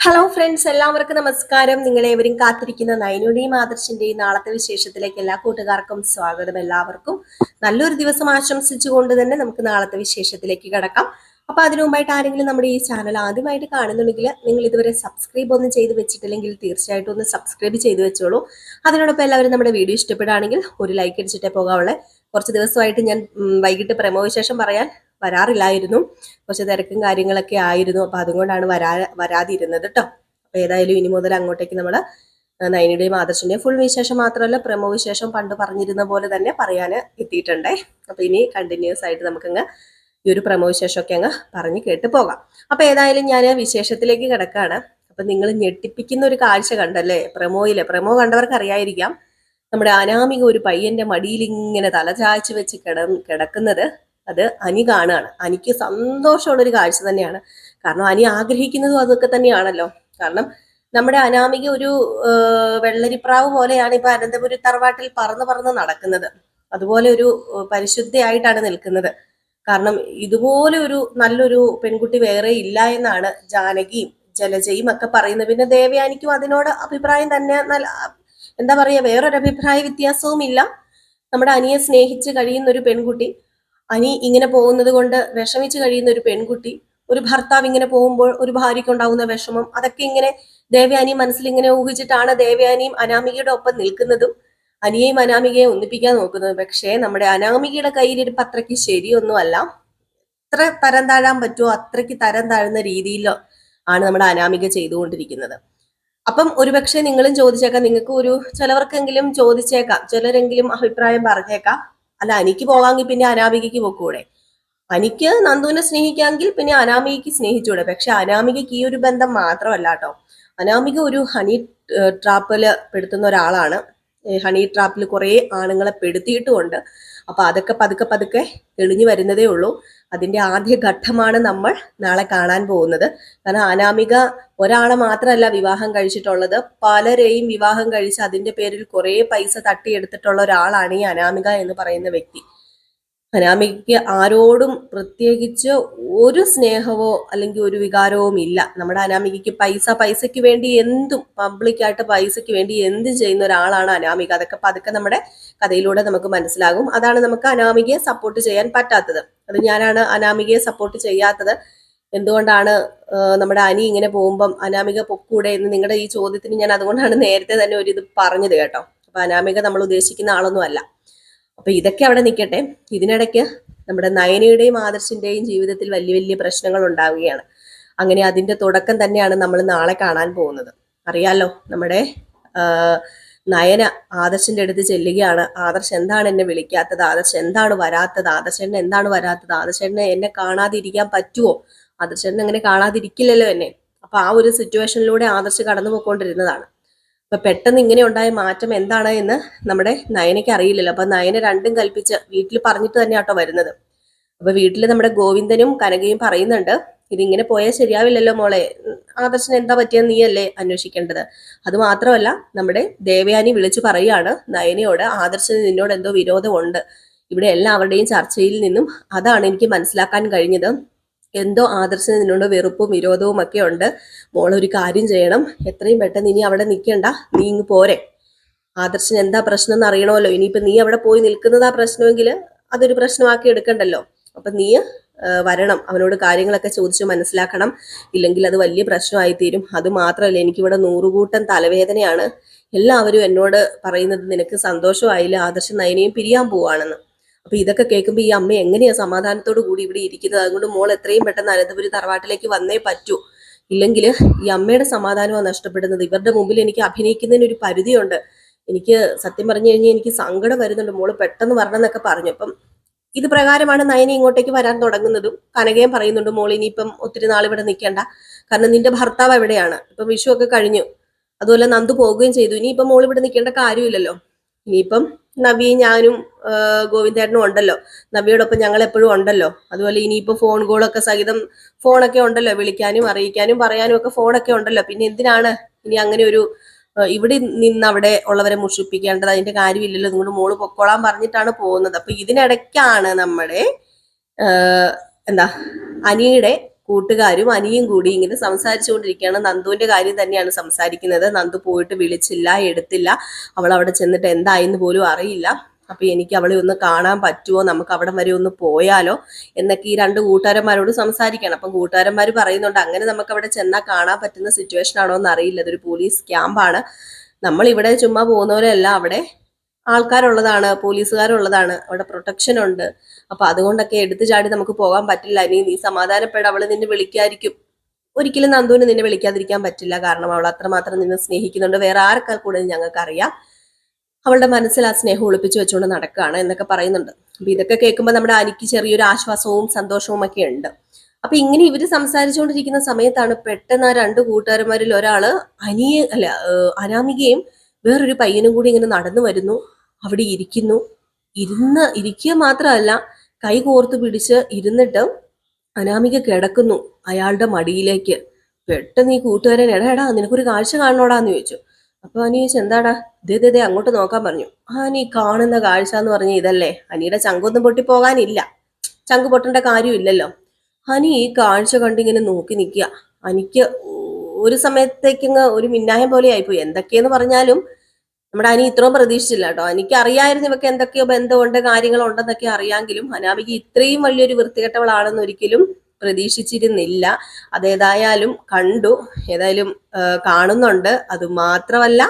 Hello friends എല്ലാവർക്കും നമസ്കാരം. നിങ്ങളേവരും കാത്തിരിക്കുന്ന നയനുടെയും ആദർശിന്റെയും നാളത്തെ വിശേഷത്തിലേക്ക് എല്ലാ കൂട്ടുകാർക്കും സ്വാഗതം എല്ലാവർക്കും. നല്ലൊരു ദിവസം ആശംസിച്ചുകൊണ്ട് തന്നെ നമുക്ക് നാളത്തെ വിശേഷത്തിലേക്ക് കടക്കാം. അപ്പൊ അതിനു മുമ്പായിട്ട് ആരെങ്കിലും നമ്മുടെ ഈ ചാനൽ ആദ്യമായിട്ട് കാണുന്നുണ്ടെങ്കിൽ നിങ്ങൾ ഇതുവരെ സബ്സ്ക്രൈബ് ഒന്നും ചെയ്ത് വെച്ചിട്ടില്ലെങ്കിൽ തീർച്ചയായിട്ടും ഒന്ന് സബ്സ്ക്രൈബ് ചെയ്ത് വെച്ചോളൂ. അതിനോടൊപ്പം എല്ലാവരും നമ്മുടെ വീഡിയോ ഇഷ്ടപ്പെടുകയാണെങ്കിൽ ഒരു ലൈക്ക് അടിച്ചിട്ടേ പോകാവുള്ളേ. കുറച്ച് ദിവസമായിട്ട് ഞാൻ വൈകിട്ട് പ്രമോ വിശേഷം പറയാൻ വരാറില്ലായിരുന്നു. കുറച്ച് തിരക്കും കാര്യങ്ങളൊക്കെ ആയിരുന്നു. അപ്പൊ അതുകൊണ്ടാണ് വരാ വരാതിരുന്നത് കേട്ടോ അപ്പൊ ഏതായാലും ഇനി മുതൽ അങ്ങോട്ടേക്ക് നമ്മൾ നൈനിയുടെയും ആദർശിന്റെയും ഫുൾ വിശേഷം മാത്രമല്ല പ്രമോ വിശേഷം പണ്ട് പറഞ്ഞിരുന്ന പോലെ തന്നെ പറയാൻ എത്തിയിട്ടുണ്ടേ. അപ്പൊ ഇനി കണ്ടിന്യൂസ് ആയിട്ട് നമുക്കങ്ങ് ഈ ഒരു പ്രമോ വിശേഷമൊക്കെ അങ്ങ് പറഞ്ഞ് കേട്ട് പോകാം. അപ്പൊ ഏതായാലും ഞാൻ വിശേഷത്തിലേക്ക് കിടക്കാണ്. അപ്പൊ നിങ്ങൾ ഞെട്ടിപ്പിക്കുന്ന ഒരു കാഴ്ച കണ്ടല്ലേ? പ്രമോയിൽ പ്രമോ കണ്ടവർക്ക് അറിയായിരിക്കാം നമ്മുടെ അനാമിക ഒരു പയ്യന്റെ മടിയിൽ ഇങ്ങനെ തലചായ്ച്ചു വെച്ച് കിട കിടക്കുന്നത് അത് അനി കാണുകയാണ്. അനിക്ക് സന്തോഷമുള്ളൊരു കാഴ്ച തന്നെയാണ്. കാരണം അനി ആഗ്രഹിക്കുന്നതും അതൊക്കെ തന്നെയാണല്ലോ. കാരണം നമ്മുടെ അനാമിക ഒരു വെള്ളരിപ്രാവ് പോലെയാണ് ഇപ്പൊ അനന്തപുരി തറവാട്ടിൽ പറന്ന് പറന്ന് നടക്കുന്നത്. അതുപോലെ ഒരു പരിശുദ്ധയായിട്ടാണ് നിൽക്കുന്നത്. കാരണം ഇതുപോലെ ഒരു നല്ലൊരു പെൺകുട്ടി വേറെ ഇല്ല എന്നാണ് ജാനകിയും ജലജയും ഒക്കെ പറയുന്നത്. പിന്നെ ദേവയാനിക്കും അതിനോട് അഭിപ്രായം തന്നെ നല്ല എന്താ പറയാ വേറൊരു അഭിപ്രായ വ്യത്യാസവും ഇല്ല നമ്മുടെ അനിയെ സ്നേഹിച്ച് കഴിയുന്ന ഒരു പെൺകുട്ടി. അനി ഇങ്ങനെ പോകുന്നത് കൊണ്ട് വിഷമിച്ച് കഴിയുന്ന ഒരു പെൺകുട്ടി ഒരു ഭർത്താവ് ഇങ്ങനെ പോകുമ്പോൾ ഒരു ഭാര്യയ്ക്ക് ഉണ്ടാവുന്ന വിഷമം അതൊക്കെ ഇങ്ങനെ ദേവയാനി മനസ്സിൽ ഇങ്ങനെ ഊഹിച്ചിട്ടാണ് ദേവയാനിയും അനാമികയുടെ ഒപ്പം നിൽക്കുന്നതും അനിയെയും അനാമികയെ ഒന്നിപ്പിക്കാൻ നോക്കുന്നത്. പക്ഷേ നമ്മുടെ അനാമികയുടെ കയ്യിലിരിപ്പ് അത്രയ്ക്ക് ശരിയൊന്നും അല്ല എത്ര തരം താഴാൻ പറ്റുമോ അത്രയ്ക്ക് തരം താഴുന്ന രീതിയിൽ ആണ് നമ്മുടെ അനാമിക ചെയ്തുകൊണ്ടിരിക്കുന്നത്. അപ്പം ഒരുപക്ഷെ നിങ്ങളും ചോദിച്ചേക്കാം. നിങ്ങൾക്ക് ഒരു ചിലവർക്കെങ്കിലും ചോദിച്ചേക്കാം. ചിലരെങ്കിലും അഭിപ്രായം പറഞ്ഞേക്കാം. അല്ല എനിക്ക് പോകാമെങ്കിൽ പിന്നെ അനാമികയ്ക്ക് പൊക്കൂടെ. അനിക്ക് നന്ദുവിനെ സ്നേഹിക്കാമെങ്കിൽ പിന്നെ അനാമികയ്ക്ക് സ്നേഹിച്ചൂടെ പക്ഷെ അനാമികയ്ക്ക് ഈ ഒരു ബന്ധം മാത്രമല്ല കേട്ടോ. അനാമിക ഒരു ഹണി ട്രാപ്പിൽ പെടുത്തുന്ന ഒരാളാണ്. ഹണി ട്രാപ്പിൽ കുറേ ആണുങ്ങളെ പെടുത്തിയിട്ടുമുണ്ട്. അപ്പൊ അതൊക്കെ പതുക്കെ പതുക്കെ തെളിഞ്ഞു വരുന്നതേ ഉള്ളൂ. അതിന്റെ ആദ്യ ഘട്ടമാണ് നമ്മൾ നാളെ കാണാൻ പോകുന്നത്. കാരണം അനാമിക ഒരാളെ മാത്രമല്ല വിവാഹം കഴിച്ചിട്ടുള്ളത്. പലരെയും വിവാഹം കഴിച്ച് അതിന്റെ പേരിൽ കുറേ പൈസ തട്ടിയെടുത്തിട്ടുള്ള ഒരാളാണ് ഈ അനാമിക എന്ന് പറയുന്ന വ്യക്തി. അനാമികയ്ക്ക് ആരോടും പ്രത്യേകിച്ച് ഒരു സ്നേഹവോ അല്ലെങ്കിൽ ഒരു വികാരവും ഇല്ല. നമ്മുടെ അനാമികയ്ക്ക് പൈസ പൈസയ്ക്ക് വേണ്ടി എന്തും പബ്ലിക്കായിട്ട് പൈസയ്ക്ക് വേണ്ടി എന്ത് ചെയ്യുന്ന ഒരാളാണ് അനാമിക. അതൊക്കെ പതുക്കെ നമ്മുടെ കഥയിലൂടെ നമുക്ക് മനസ്സിലാകും. അതാണ് നമുക്ക് അനാമികയെ സപ്പോർട്ട് ചെയ്യാൻ പറ്റാത്തത്. അത് ഞാനാണ് അനാമികയെ സപ്പോർട്ട് ചെയ്യാത്തത്. എന്തുകൊണ്ടാണ് നമ്മുടെ അനി ഇങ്ങനെ പോകുമ്പം അനാമിക പൊക്കൂടെ എന്ന് നിങ്ങളുടെ ഈ ചോദ്യത്തിന് ഞാൻ അതുകൊണ്ടാണ് നേരത്തെ തന്നെ ഒരു ഇത് പറഞ്ഞത് കേട്ടോ. അപ്പൊ അനാമിക നമ്മൾ ഉദ്ദേശിക്കുന്ന ആളൊന്നും അല്ല. അപ്പൊ ഇതൊക്കെ അവിടെ നിൽക്കട്ടെ ഇതിനിടയ്ക്ക് നമ്മുടെ നയനയുടെയും ആദർശിന്റെയും ജീവിതത്തിൽ വലിയ വലിയ പ്രശ്നങ്ങൾ ഉണ്ടാവുകയാണ്. അങ്ങനെ അതിന്റെ തുടക്കം തന്നെയാണ് നമ്മൾ നാളെ കാണാൻ പോകുന്നത്. അറിയാലോ നമ്മുടെ നയന ആദർശന്റെ അടുത്ത് ചെല്ലുകയാണ്. ആദർശ് എന്താണ് എന്നെ വിളിക്കാത്തത്? ആദർശ് എന്താണ് വരാത്തത്? ആദർശന് എന്താണ് വരാത്തത്? ആദർശന് എന്നെ കാണാതിരിക്കാൻ പറ്റുമോ ആദർശന് അങ്ങനെ കാണാതിരിക്കില്ലല്ലോ എന്നെ. അപ്പൊ ആ ഒരു സിറ്റുവേഷനിലൂടെ ആദർശ് കടന്നു പോയിക്കൊണ്ടിരുന്നതാണ് അപ്പൊ പെട്ടെന്ന് ഇങ്ങനെ ഉണ്ടായ മാറ്റം എന്താണ് എന്ന് നമ്മുടെ നയനയ്ക്ക് അറിയില്ലല്ലോ. അപ്പൊ നയന രണ്ടും കൽപ്പിച്ച് വീട്ടിൽ പറഞ്ഞിട്ട് തന്നെ ആട്ടോ വരുന്നത്. അപ്പൊ വീട്ടിൽ നമ്മുടെ ഗോവിന്ദനും കനകയും പറയുന്നുണ്ട് ഇതിങ്ങനെ പോയാൽ ശരിയാവില്ലല്ലോ മോളെ. ആദർശന എന്താ പറ്റിയെന്ന് നീയല്ലേ അന്വേഷിക്കേണ്ടത്? അത് മാത്രമല്ല നമ്മുടെ ദേവയാനി വിളിച്ചു പറയാണ് നയനയോട് ആദർശന് നിന്നോട് എന്തോ വിരോധമുണ്ട്. ഇവിടെ എല്ലാവരുടെയും ചർച്ചയിൽ നിന്നും അതാണ് എനിക്ക് മനസ്സിലാക്കാൻ കഴിഞ്ഞത്. എന്തോ ആദർശന് നിന്നോട് വെറുപ്പും വിരോധവും ഒക്കെ ഉണ്ട്. മോളൊരു കാര്യം ചെയ്യണം. എത്രയും പെട്ടെന്ന് ഇനി അവിടെ നിൽക്കണ്ട. നീ ഇങ്ങ് പോരെ. ആദർശന് എന്താ പ്രശ്നം എന്ന് അറിയണമല്ലോ. ഇനിയിപ്പോ നീ അവിടെ പോയി നിൽക്കുന്നതാ പ്രശ്നമെങ്കിൽ അതൊരു പ്രശ്നമാക്കി എടുക്കണ്ടല്ലോ. അപ്പൊ നീ വരണം. അവനോട് കാര്യങ്ങളൊക്കെ ചോദിച്ച് മനസ്സിലാക്കണം. ഇല്ലെങ്കിൽ അത് വലിയ പ്രശ്നമായി തീരും. അത് മാത്രമല്ല എനിക്കിവിടെ നൂറുകൂട്ടം തലവേദനയാണ്. എല്ലാവരും എന്നോട് പറയുന്നത് നിനക്ക് സന്തോഷമായില്ല. ആദർശ നയനയും പിരിയാൻ പോവാണെന്ന്. അപ്പൊ ഇതൊക്കെ കേൾക്കുമ്പോൾ ഈ അമ്മ എങ്ങനെയാ സമാധാനത്തോടു കൂടി ഇവിടെ ഇരിക്കുന്നത്? അതുകൊണ്ട് മോൾ എത്രയും പെട്ടെന്ന് അനന്തപുരി തറവാട്ടിലേക്ക് വന്നേ പറ്റൂ. ഇല്ലെങ്കിൽ ഈ അമ്മയുടെ സമാധാനമാണ് നഷ്ടപ്പെടുന്നത്. ഇവരുടെ മുമ്പിൽ എനിക്ക് അഭിനയിക്കുന്നതിന് ഒരു പരിധിയുണ്ട്. എനിക്ക് സത്യം പറഞ്ഞു കഴിഞ്ഞാൽ എനിക്ക് സങ്കടം വരുന്നുണ്ട്. മോൾ പെട്ടെന്ന് വരണം എന്നൊക്കെ പറഞ്ഞു. അപ്പം ഇത് പ്രകാരമാണ് നയന ഇങ്ങോട്ടേക്ക് വരാൻ തുടങ്ങുന്നതും. കനകയും പറയുന്നുണ്ട് മോൾ ഇനിയിപ്പം ഒത്തിരി നാൾ ഇവിടെ നിൽക്കേണ്ട. കാരണം നിന്റെ ഭർത്താവ് എവിടെയാണ്? ഇപ്പം വിഷു ഒക്കെ കഴിഞ്ഞു. അതുപോലെ നന്ദു പോവുകയും ചെയ്തു. ഇനിയിപ്പം മോൾ ഇവിടെ നിൽക്കേണ്ട കാര്യമില്ലല്ലോ. ഇനിയിപ്പം നവിയും ഞാനും ഗോവിന്ദേട്ടനും ഉണ്ടല്ലോ. നവിയോടൊപ്പം ഞങ്ങൾ എപ്പോഴും ഉണ്ടല്ലോ. അതുപോലെ ഇനിയിപ്പോ ഫോൺ കോളൊക്കെ സഹിതം ഫോണൊക്കെ ഉണ്ടല്ലോ. വിളിക്കാനും അറിയിക്കാനും പറയാനും ഒക്കെ ഫോണൊക്കെ ഉണ്ടല്ലോ. പിന്നെ എന്തിനാണ് ഇനി അങ്ങനെ ഒരു ഇവിടെ നിന്ന് അവിടെ ഉള്ളവരെ മുഷിപ്പിക്കേണ്ടത്? അതിന്റെ കാര്യമില്ലല്ലോ. നിങ്ങളുടെ മോൾ പൊക്കോളാൻ പറഞ്ഞിട്ടാണ് പോകുന്നത്. അപ്പൊ ഇതിനിടയ്ക്കാണ് നമ്മുടെ എന്താ അനിയുടെ കൂട്ടുകാരും അനിയും കൂടി ഇങ്ങനെ സംസാരിച്ചുകൊണ്ടിരിക്കുകയാണ്. നന്ദുവിന്റെ കാര്യം തന്നെയാണ് സംസാരിക്കുന്നത്. നന്ദു പോയിട്ട് വിളിച്ചില്ല എടുത്തില്ല. അവൾ അവിടെ ചെന്നിട്ട് എന്തായെന്ന് പോലും അറിയില്ല. അപ്പൊ എനിക്ക് അവളെ ഒന്ന് കാണാൻ പറ്റുമോ? നമുക്ക് അവിടെ വരെ ഒന്ന് പോയാലോ? എന്നൊക്കെ ഈ രണ്ട് കൂട്ടുകാരന്മാരോട് സംസാരിക്കണം. അപ്പം കൂട്ടുകാരന്മാർ പറയുന്നുണ്ട് അങ്ങനെ നമുക്ക് അവിടെ ചെന്നാൽ കാണാൻ പറ്റുന്ന സിറ്റുവേഷൻ ആണോ എന്ന് അറിയില്ല ഇതൊരു പോലീസ് ക്യാമ്പാണ്. നമ്മൾ ഇവിടെ ചുമ്മാ പോകുന്നവരല്ല അവിടെ. ആൾക്കാരുള്ളതാണ് പോലീസുകാരുള്ളതാണ് അവിടെ പ്രൊട്ടക്ഷൻ ഉണ്ട്. അപ്പൊ അതുകൊണ്ടൊക്കെ എടുത്തു ചാടി നമുക്ക് പോകാൻ പറ്റില്ല. ഇനി നീ സമാധാനപ്പെട അവൾ നിന്നെ വിളിക്കായിരിക്കും ഒരിക്കലും നന്ദുവിന് നിന്നെ വിളിക്കാതിരിക്കാൻ പറ്റില്ല. കാരണം അവൾ അത്രമാത്രം നിന്നെ സ്നേഹിക്കുന്നുണ്ട്. വേറെ ആർക്കാർ കൂടുതൽ ഞങ്ങൾക്ക് അറിയാം അവളുടെ മനസ്സിൽ ആ സ്നേഹം ഒളിപ്പിച്ചു വെച്ചുകൊണ്ട് നടക്കുകയാണ് എന്നൊക്കെ പറയുന്നുണ്ട്. അപ്പൊ ഇതൊക്കെ കേൾക്കുമ്പോൾ നമ്മുടെ അനിക്ക് ചെറിയൊരു ആശ്വാസവും സന്തോഷവും ഒക്കെ ഉണ്ട്. അപ്പൊ ഇങ്ങനെ ഇവർ സംസാരിച്ചുകൊണ്ടിരിക്കുന്ന സമയത്താണ് പെട്ടെന്ന് ആ രണ്ട് കൂട്ടുകാരന്മാരിൽ ഒരാൾ അനിയെ അല്ല അനാമികയും വേറൊരു പയ്യനും കൂടി ഇങ്ങനെ നടന്നു വരുന്നു. അവിടെ ഇരിക്കുന്നു. ഇരുന്ന് ഇരിക്കുക മാത്രമല്ല കൈ കോർത്ത് പിടിച്ച് ഇരുന്നിട്ട് അനാമിക കിടക്കുന്നു അയാളുടെ മടിയിലേക്ക്. പെട്ടെന്ന് ഈ കൂട്ടുകാരൻ എടാ എടാ നിനക്കൊരു കാഴ്ച കാണണോടാന്ന് ചോദിച്ചു. അപ്പൊ അനി ചോദിച്ചു എന്താടാ? ദേ ദേ അങ്ങോട്ട് നോക്കാൻ പറഞ്ഞു. ആ നീ കാണുന്ന കാഴ്ച എന്ന് പറഞ്ഞ ഇതല്ലേ? അനിയുടെ ചങ്കൊന്നും പൊട്ടിപ്പോകാനില്ല ചങ്ക് പൊട്ടേണ്ട കാര്യമില്ലല്ലോ അനി ഈ കാഴ്ച കണ്ടിങ്ങനെ നോക്കി നിൽക്കുക. അനിക്ക് ഒരു സമയത്തേക്കങ്ങ് ഒരു മിന്നായം പോലെ ആയിപ്പോയി. എന്തൊക്കെയെന്ന് പറഞ്ഞാലും നമ്മുടെ അനി ഇത്രയും പ്രതീക്ഷിച്ചില്ല കേട്ടോ. എനിക്ക് അറിയായിരുന്നു ഇവക്ക് എന്തൊക്കെയോ ബന്ധമുണ്ട് കാര്യങ്ങളുണ്ടെന്നൊക്കെ അറിയാമെങ്കിലും അനാമിക ഇത്രയും വലിയൊരു വൃത്തികെട്ടവളാണെന്ന് ഒരിക്കലും പ്രതീക്ഷിച്ചിരുന്നില്ല. അതേതായാലും കണ്ടു ഏതായാലും കാണുന്നുണ്ട്. അത് മാത്രമല്ല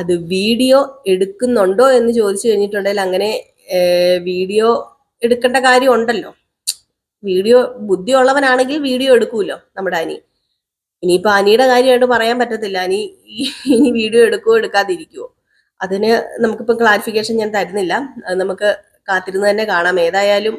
അത് വീഡിയോ എടുക്കുന്നുണ്ടോ എന്ന് ചോദിച്ചു കഴിഞ്ഞിട്ടുണ്ടെങ്കിൽ അങ്ങനെ വീഡിയോ എടുക്കേണ്ട കാര്യം ഉണ്ടല്ലോ. വീഡിയോ ബുദ്ധിയുള്ളവനാണെങ്കിൽ വീഡിയോ എടുക്കൂലോ നമ്മുടെ അനി? ഇനിയിപ്പോ അനിയുടെ കാര്യമായിട്ട് പറയാൻ പറ്റത്തില്ല. അനി ഇനി വീഡിയോ എടുക്കുവോ എടുക്കാതിരിക്കുവോ? അതിന് നമുക്കിപ്പം ക്ലാരിഫിക്കേഷൻ ഞാൻ തരുന്നില്ല. നമുക്ക് കാത്തിരുന്ന് തന്നെ കാണാം. ഏതായാലും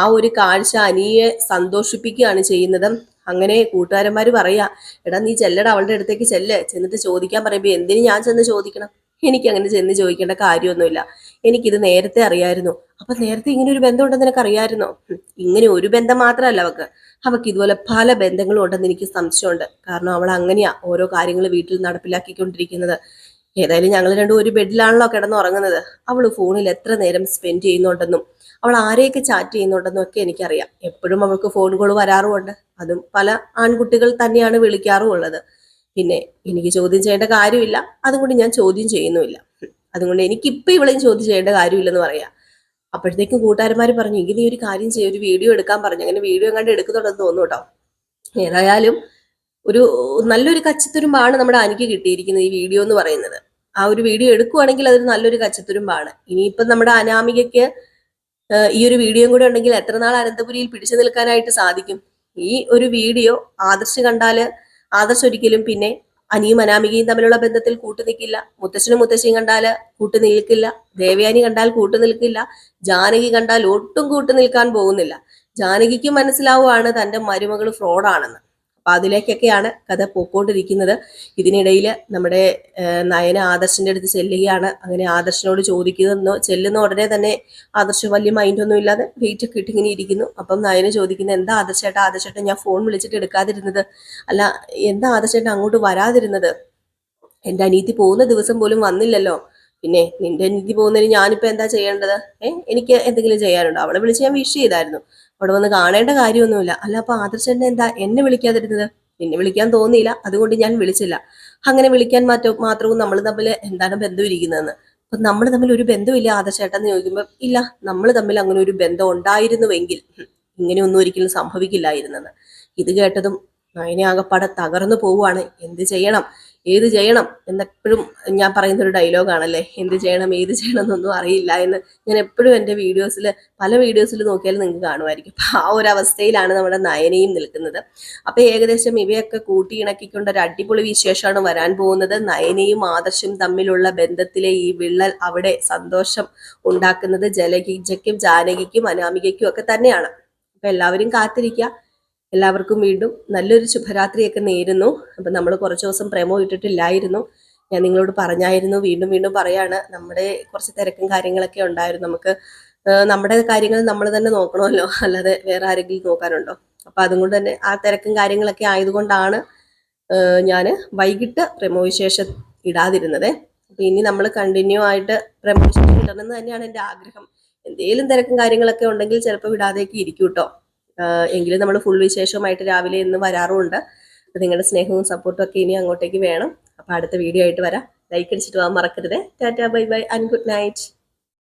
ആ ഒരു കാഴ്ച അനിയെ സന്തോഷിപ്പിക്കുകയാണ് ചെയ്യുന്നത്. അങ്ങനെ കൂട്ടുകാരന്മാർ പറയുക എടാ നീ ചെല്ലടാ അവളുടെ അടുത്തേക്ക് ചെല്ല്. ചെന്നിട്ട് ചോദിക്കാൻ പറയുമ്പോൾ എന്തിനു ഞാൻ ചെന്ന് ചോദിക്കണം? എനിക്ക് അങ്ങനെ ചെന്ന് ചോദിക്കേണ്ട കാര്യമൊന്നുമില്ല. എനിക്കിത് നേരത്തെ അറിയായിരുന്നു. അപ്പൊ നേരത്തെ ഇങ്ങനെ ഒരു ബന്ധം ഉണ്ടെന്ന് നിനക്ക് അറിയായിരുന്നോ ഇങ്ങനെ ഒരു ബന്ധം മാത്രമല്ല അവക്ക്. അവക്ക് ഇതുപോലെ പല ബന്ധങ്ങളും ഉണ്ടെന്ന് എനിക്ക് സംശയമുണ്ട്. കാരണം അവൾ അങ്ങനെയാ ഓരോ കാര്യങ്ങൾ വീട്ടിൽ നടപ്പിലാക്കിക്കൊണ്ടിരിക്കുന്നത്. ഏതായാലും ഞങ്ങൾ രണ്ടും ഒരു ബെഡിലാണല്ലോ കിടന്നുറങ്ങുന്നത്. അവൾ ഫോണിൽ എത്ര നേരം സ്പെൻഡ് ചെയ്യുന്നുണ്ടെന്നും അവൾ ആരെയൊക്കെ ചാറ്റ് ചെയ്യുന്നുണ്ടെന്നും ഒക്കെ എനിക്കറിയാം. എപ്പോഴും അവൾക്ക് ഫോണുകൾ വരാറുമുണ്ട്. അതും പല ആൺകുട്ടികൾ തന്നെയാണ് വിളിക്കാറുമുള്ളത്. പിന്നെ എനിക്ക് ചോദ്യം ചെയ്യേണ്ട കാര്യമില്ല. അതുകൊണ്ട് ഞാൻ ചോദ്യം ചെയ്യുന്നുമില്ല. അതുകൊണ്ട് എനിക്കിപ്പോൾ ഇവളെയും ചോദ്യം ചെയ്യേണ്ട കാര്യമില്ലെന്ന് പറയാം. അപ്പോഴത്തേക്കും കൂട്ടുകാരന്മാർ പറഞ്ഞു ഇങ്ങനെ ഒരു കാര്യം ചെയ്യും ഒരു വീഡിയോ എടുക്കാൻ പറഞ്ഞു. അങ്ങനെ വീഡിയോ കണ്ട് എടുക്കുന്നുണ്ടെന്ന് തോന്നുന്നു കേട്ടോ. ഏതായാലും ഒരു നല്ലൊരു കച്ചത്തുരുമ്പാണ് നമ്മുടെ അനിക്ക് കിട്ടിയിരിക്കുന്നത് ഈ വീഡിയോ എന്ന് പറയുന്നത്. ആ ഒരു വീഡിയോ എടുക്കുവാണെങ്കിൽ അതൊരു നല്ലൊരു കച്ചത്തുരുമ്പാണ്. ഇനിയിപ്പം നമ്മുടെ അനാമികയ്ക്ക് ഈ ഒരു വീഡിയോ കൂടെ ഉണ്ടെങ്കിൽ എത്ര നാൾ അനന്തപുരിയിൽ പിടിച്ചു നിൽക്കാനായിട്ട് സാധിക്കും? ഈ ഒരു വീഡിയോ ആദർശ് കണ്ടാൽ ആദർശ് ഒരിക്കലും പിന്നെ അനിയും അനാമികയും തമ്മിലുള്ള ബന്ധത്തിൽ കൂട്ടുനിൽക്കില്ല. മുത്തശ്ശനും മുത്തശ്ശിയും കണ്ടാൽ കൂട്ടു നിൽക്കില്ല ദേവയാനി കണ്ടാൽ കൂട്ടു നിൽക്കില്ല ജാനകി കണ്ടാൽ ഒട്ടും കൂട്ടു നിൽക്കാൻ പോകുന്നില്ല. ജാനകിക്ക് മനസ്സിലാവുകയാണ് തന്റെ മരുമകൾ ഫ്രോഡാണെന്ന്. അപ്പൊ അതിലേക്കൊക്കെയാണ് കഥ പോയിക്കൊണ്ടിരിക്കുന്നത്. ഇതിനിടയിൽ നമ്മുടെ നയന ആദർശന്റെ അടുത്ത് ചെല്ലുകയാണ്. അങ്ങനെ ആദർശനോട് ചോദിക്കുന്നു. ചെല്ലുന്ന ഉടനെ തന്നെ ആദർശ് വലിയ മൈൻഡൊന്നും ഇല്ലാതെ വെയിറ്റ് ഒക്കെ ഇട്ടിങ്ങനെ ഇരിക്കുന്നു. അപ്പം നയന ചോദിക്കുന്നത് എന്താ ആദർശേട്ടാ? ആദർശേട്ടാ ഞാൻ ഫോൺ വിളിച്ചിട്ട് എടുക്കാതിരുന്നത്. അല്ല എന്താ ആദർശേട്ടാ അങ്ങോട്ട് വരാതിരുന്നത്? എന്റെ അനീതി പോകുന്ന ദിവസം പോലും വന്നില്ലല്ലോ. പിന്നെ നിന്റെ അനീതി പോകുന്നതിന് ഞാനിപ്പോ എന്താ ചെയ്യേണ്ടത്? ഏഹ് എനിക്ക് എന്തെങ്കിലും ചെയ്യാനുണ്ടോ? അവളെ വിളിച്ച് ഞാൻ വിഷ് ചെയ്തായിരുന്നു. അവിടെ വന്ന് കാണേണ്ട കാര്യമൊന്നുമില്ല. അല്ല അപ്പൊ ആദർശൻ എന്താ എന്നെ വിളിക്കാതിരുന്നത്? നിന്നെ വിളിക്കാൻ തോന്നിയില്ല. അതുകൊണ്ട് ഞാൻ വിളിച്ചില്ല. അങ്ങനെ വിളിക്കാൻ മാറ്റോ മാത്രവും നമ്മൾ തമ്മിൽ എന്താണ് ബന്ധം ഇരിക്കുന്നതെന്ന്? അപ്പൊ നമ്മൾ തമ്മിൽ ഒരു ബന്ധമില്ല ആദർശേട്ടെന്ന് ചോദിക്കുമ്പോൾ ഇല്ല നമ്മൾ തമ്മിൽ അങ്ങനെ ഒരു ബന്ധം ഉണ്ടായിരുന്നുവെങ്കിൽ ഇങ്ങനെയൊന്നും ഒരിക്കലും സംഭവിക്കില്ലായിരുന്നെന്ന്. ഇത് കേട്ടതും നയനെ ആകപ്പാടെ തകർന്നു പോവുകയാണ്. എന്ത് ചെയ്യണം? ഏത് ചെയ്യണം എന്നെപ്പോഴും ഞാൻ പറയുന്ന ഒരു ഡയലോഗാണല്ലേ? എന്ത് ചെയ്യണം ഏത് ചെയ്യണം എന്നൊന്നും അറിയില്ല എന്ന് ഞാൻ എപ്പോഴും എന്റെ വീഡിയോസിൽ പല വീഡിയോസിൽ നോക്കിയാലും നിങ്ങൾക്ക് കാണുമായിരിക്കും. അപ്പം ആ ഒരു അവസ്ഥയിലാണ് നമ്മുടെ നയനയും നിൽക്കുന്നത്. അപ്പോൾ ഏകദേശം ഇവയൊക്കെ കൂട്ടി ഇണക്കിക്കൊണ്ട് ഒരു അടിപൊളി വിശേഷമാണ് വരാൻ പോകുന്നത്. നയനയും ആദർശം തമ്മിലുള്ള ബന്ധത്തിലെ ഈ വിള്ളൽ അവിടെ സന്തോഷം ഉണ്ടാക്കുന്നത് ജലഗിജയ്ക്കും ജാനകിക്കും അനാമികയ്ക്കും ഒക്കെ തന്നെയാണ്. അപ്പോൾ എല്ലാവരും കാത്തിരിക്കുക. എല്ലാവർക്കും വീണ്ടും നല്ലൊരു ശുഭരാത്രിയൊക്കെ നേരുന്നു. അപ്പം നമ്മൾ കുറച്ച് ദിവസം പ്രേമോ ഇട്ടിട്ടില്ലായിരുന്നു. ഞാൻ നിങ്ങളോട് പറഞ്ഞായിരുന്നു. വീണ്ടും വീണ്ടും പറയാണ്. നമ്മുടെ കുറച്ച് തിരക്കും കാര്യങ്ങളൊക്കെ ഉണ്ടായിരുന്നു. നമുക്ക് നമ്മുടെ കാര്യങ്ങൾ നമ്മൾ തന്നെ നോക്കണമല്ലോ. അല്ലാതെ വേറെ ആരെങ്കിലും നോക്കാനുണ്ടോ? അപ്പം അതുകൊണ്ട് തന്നെ ആ തിരക്കും കാര്യങ്ങളൊക്കെ ആയതുകൊണ്ടാണ് ഞാൻ വൈകിട്ട് പ്രമോ വിശേഷം ഇടാതിരുന്നത്. അപ്പം ഇനി നമ്മൾ കണ്ടിന്യൂ ആയിട്ട് പ്രമോ വിശേഷം ഇടണമെന്ന് തന്നെയാണ് എന്റെ ആഗ്രഹം. എന്തെങ്കിലും തിരക്കും കാര്യങ്ങളൊക്കെ ഉണ്ടെങ്കിൽ ചിലപ്പോൾ വിടാതെയൊക്കെ ഇരിക്കും കേട്ടോ എങ്കിലും നമ്മൾ ഫുൾ വിശേഷമായിട്ട് രാവിലെ ഇന്ന് വരാറുമുണ്ട്. അപ്പം നിങ്ങളുടെ സ്നേഹവും സപ്പോർട്ടും ഒക്കെ ഇനി അങ്ങോട്ടേക്ക് വേണം. അപ്പോൾ അടുത്ത വീഡിയോ ആയിട്ട് വരാം. ലൈക്ക് അടിച്ചിട്ട് പോകാൻ മറക്കരുത്. Tata bye bye and good night